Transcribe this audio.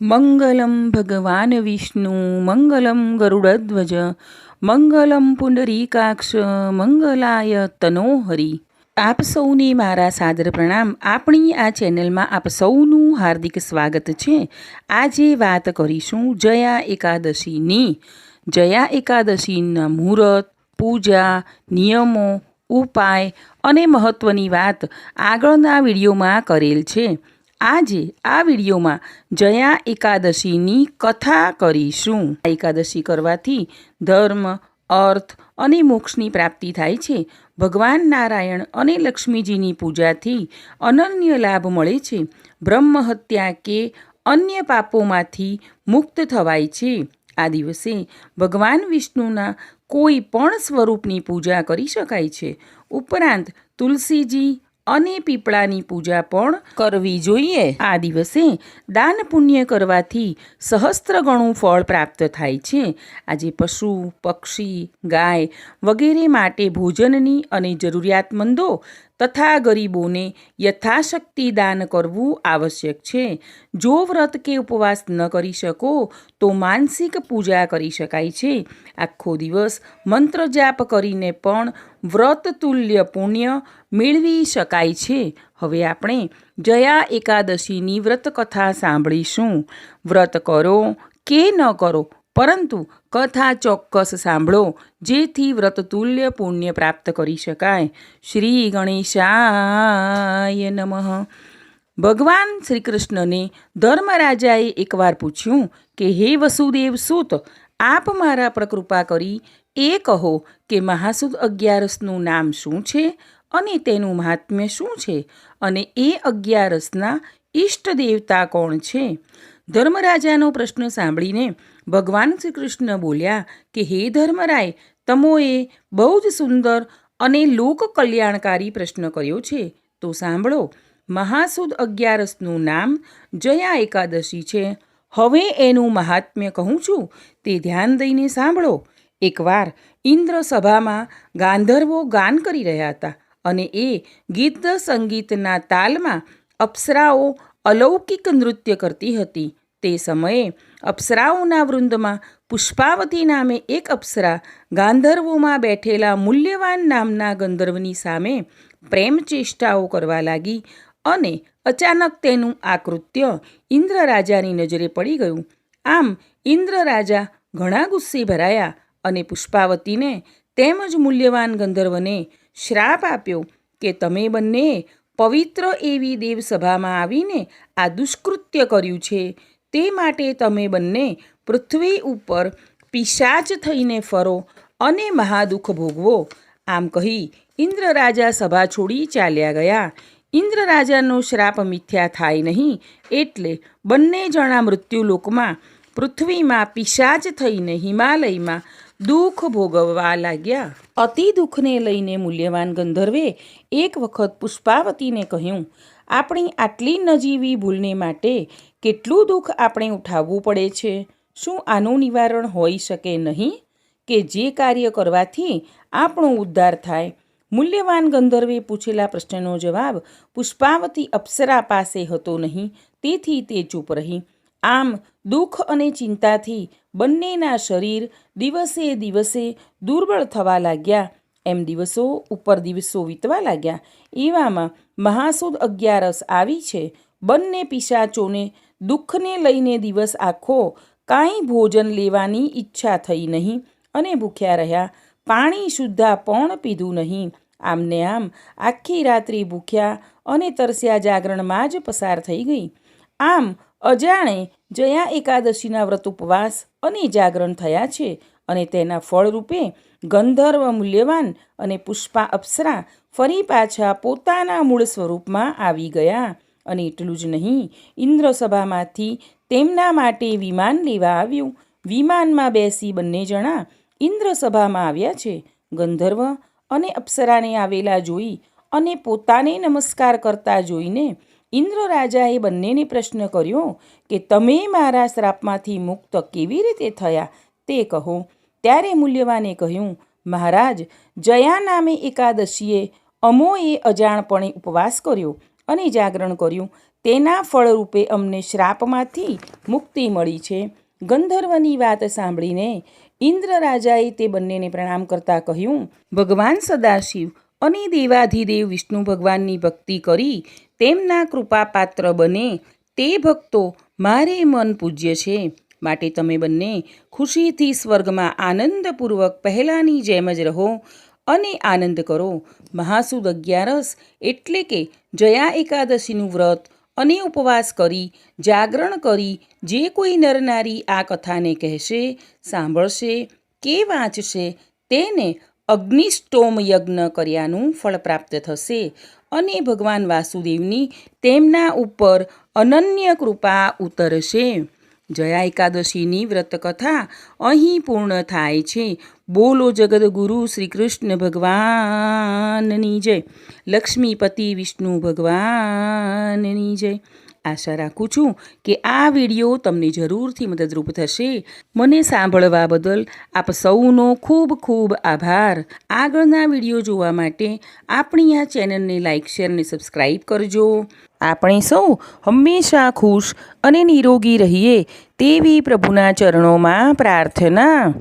મંગલમ ભગવાન વિષ્ણુ મંગલમ ગરુડધ્વજ મંગલમ પુંડરીકાક્ષ મંગલાય તનોહરી આપ સૌને મારા સાદર પ્રણામ. આપણી આ ચેનલમાં આપ સૌનું હાર્દિક સ્વાગત છે. આજે વાત કરીશું જયા એકાદશીની. જયા એકાદશીના મુહૂર્ત, પૂજા, નિયમો, ઉપાય અને મહત્ત્વની વાત આગળના વિડીયોમાં કરેલ છે. આજે આ વિડીયોમાં જયા એકાદશીની કથા કરીશું. એકાદશી કરવાથી ધર્મ, અર્થ અને મોક્ષની પ્રાપ્તિ થાય છે. ભગવાન નારાયણ અને લક્ષ્મીજીની પૂજાથી અનન્ય લાભ મળે છે. બ્રહ્મ હત્યા કે અન્ય પાપોમાંથી મુક્ત થવાય છે. આ દિવસે ભગવાન વિષ્ણુના કોઈ પણ સ્વરૂપની પૂજા કરી શકાય છે. ઉપરાંત તુલસીજી અને પીપળાની પૂજા પણ કરવી જોઈએ. આ દિવસે દાન પુણ્ય કરવાથી સહસ્ત્ર ગણું ફળ પ્રાપ્ત થાય છે. આજે પશુ, પક્ષી, ગાય વગેરે માટે ભોજનની અને જરૂરિયાતમંદો તથા ગરીબોને યથાશક્તિ દાન કરવું આવશ્યક છે. જો વ્રત કે ઉપવાસ ન કરી શકો, તો માનસિક પૂજા કરી શકાય છે. આખો દિવસ મંત્ર જાપ કરીને પણ વ્રત તુલ્ય પુણ્ય મેળવી શકાય છે. હવે આપણે જયા એકાદશીની વ્રત કથા સાંભળીશું. વ્રત કરો કે ન કરો પરંતુ કથા ચોક્કસ સાંભળો, જેથી વ્રતતુલ્ય પુણ્ય પ્રાપ્ત કરી શકાય. શ્રી ગણેશાય નમઃ. ભગવાન શ્રી કૃષ્ણને ધર્મરાજાએ એકવાર પૂછ્યું કે, હે વસુદેવ સૂત, આપ મારા પર કૃપા કરી એ કહો કે મહાસુદ અગિયારસનું નામ શું છે અને તેનું મહાત્મ્ય શું છે અને એ અગિયારસના ઈષ્ટ દેવતા કોણ છે? ધર્મરાજાનો પ્રશ્ન સાંભળીને ભગવાન શ્રી કૃષ્ણ બોલ્યા કે, હે ધર્મરાય, તમોએ બહુ જ સુંદર અને લોક કલ્યાણકારી પ્રશ્ન કર્યો છે. તો સાંભળો, મહાસુદ અગિયારસનું નામ જયા એકાદશી છે. હવે એનું મહાત્મ્ય કહું છું, તે ધ્યાન દઈને સાંભળો. એકવાર ઇન્દ્ર સભામાં ગાંધર્વો ગાન કરી રહ્યા હતા અને એ ગીત સંગીતના તાલમાં અપ્સરાઓ અલૌકિક નૃત્ય કરતી હતી. તે સમયે અપ્સરાઓના વૃંદમાં પુષ્પાવતી નામે એક અપ્સરા ગાંધર્વોમાં બેઠેલા મૂલ્યવાન નામના ગંધર્વની સામે પ્રેમ ચેષ્ટાઓ કરવા લાગી અને અચાનક તેનું આ કૃત્ય ઇન્દ્ર રાજાની નજરે પડી ગયું. આમ ઇન્દ્ર રાજા ઘણા ગુસ્સે ભરાયા અને પુષ્પાવતીને તેમજ મૂલ્યવાન ગંધર્વને શ્રાપ આપ્યો કે તમે બંને પવિત્ર એવી દેવસભામાં આવીને આ દુષ્કૃત્ય કર્યું છે. તે માટે તમે બંને પૃથ્વી ઉપર પિશાચ થઈને ફરો અને મહાદુઃખ ભોગવો. આમ કહી ઇન્દ્ર રાજા સભા છોડી ચાલ્યા ગયા. ઇન્દ્ર રાજાનો શ્રાપ મિથ્યા થાય નહીં એટલે બંને જણા મૃત્યુલોકમાં પૃથ્વીમાં પિશાચ થઈને હિમાલયમાં દુઃખ ભોગવવા લાગ્યા. અતિ દુઃખને લઈને મૂલ્યવાન ગંધર્વે એક વખત પુષ્પાવતીને કહ્યું, આપણી આટલી નજીવી ભૂલને માટે કેટલું દુઃખ આપણે ઉઠાવવું પડે છે? શું આનું નિવારણ હોઈ શકે નહીં? કે જે કાર્ય કરવાથી આપણો ઉદ્ધાર થાય? મૂલ્યવાન ગંધર્વે પૂછેલા પ્રશ્નનો જવાબ પુષ્પાવતી અપ્સરા પાસે હતો નહીં, તેથી તે ચૂપ રહી. આમ દુઃખ અને ચિંતાથી બંનેના શરીર દિવસે દિવસે દુર્બળ થવા લાગ્યા. એમ દિવસો ઉપર દિવસો વીતવા લાગ્યા. એવામાં મહાસુદ અગિયારસ આવી છે. બંને પિશાચોને દુઃખને લઈને દિવસ આખો કાંઈ ભોજન લેવાની ઈચ્છા થઈ નહીં અને ભૂખ્યા રહ્યા. પાણી શુદ્ધા પણ પીધું નહીં. આમને આમ આખી રાત્રિ ભૂખ્યા અને તરસ્યા જાગરણમાં જ પસાર થઈ ગઈ. આમ અજાણે જયા એકાદશીના વ્રત ઉપવાસ અને જાગરણ થયા છે અને તેના ફળરૂપે ગંધર્વ મૂલ્યવાન અને પુષ્પા અપ્સરા ફરી પાછા પોતાના મૂળ સ્વરૂપમાં આવી ગયા. અને એટલું જ નહીં, ઇન્દ્રસભામાંથી તેમના માટે વિમાન લેવા આવ્યું. વિમાનમાં બેસી બંને જણા ઇન્દ્રસભામાં આવ્યા છે. ગંધર્વ અને અપ્સરાને આવેલા જોઈ અને પોતાને નમસ્કાર કરતા જોઈને ઇન્દ્ર રાજાએ બંનેને પ્રશ્ન કર્યો કે તમે મારા શ્રાપમાંથી મુક્ત કેવી રીતે થયા તે કહો. ત્યારે મૂલ્યવાને કહ્યું, મહારાજ, જયા નામે એકાદશીએ અમોએ અજાણપણે ઉપવાસ કર્યો અને જાગરણ કર્યું. તેના ફળરૂપે અમને શ્રાપમાંથી મુક્તિ મળી છે. ગંધર્વની વાત સાંભળીને ઇન્દ્ર રાજાએ તે બંનેને પ્રણામ કરતાં કહ્યું, ભગવાન સદાશિવ અને દેવાધિદેવ વિષ્ણુ ભગવાનની ભક્તિ કરી તેમના કૃપાપાત્ર બને તે ભક્તો મારે મન પૂજ્ય છે. માટે તમે બંને ખુશીથી સ્વર્ગમાં આનંદપૂર્વક પહેલાંની જેમ જ રહો અને આનંદ કરો. મહાસુદ અગિયારસ એટલે કે જયા એકાદશીનું વ્રત અને ઉપવાસ કરી, જાગરણ કરી, જે કોઈ નરનારી આ કથાને કહેશે, સાંભળશે કે વાંચશે તેને અગ્નિષ્ટોમ યજ્ઞ કર્યાનું ફળ પ્રાપ્ત થશે અને ભગવાન વાસુદેવની તેમના ઉપર અનન્ય કૃપા ઉતરશે. જયા એકાદશીની વ્રતકથા અહીં પૂર્ણ થાય છે. બોલો જગદગુરુ શ્રી કૃષ્ણ ભગવાનની જય. લક્ષ્મીપતિ વિષ્ણુ ભગવાનની જય. આશા રાખું છું કે આ વીડિયો તમને જરૂરથી મદદરૂપ થશે. મને સાંભળવા બદલ આપ સૌનો ખૂબ ખૂબ આભાર. આગળના વીડિયો જોવા માટે આપણી આ ચેનલને લાઇક શેર અને સબસ્ક્રાઈબ કરજો. આપણે સૌ હંમેશા ખુશ અને નિરોગી રહીએ તેવી પ્રભુના ચરણોમાં પ્રાર્થના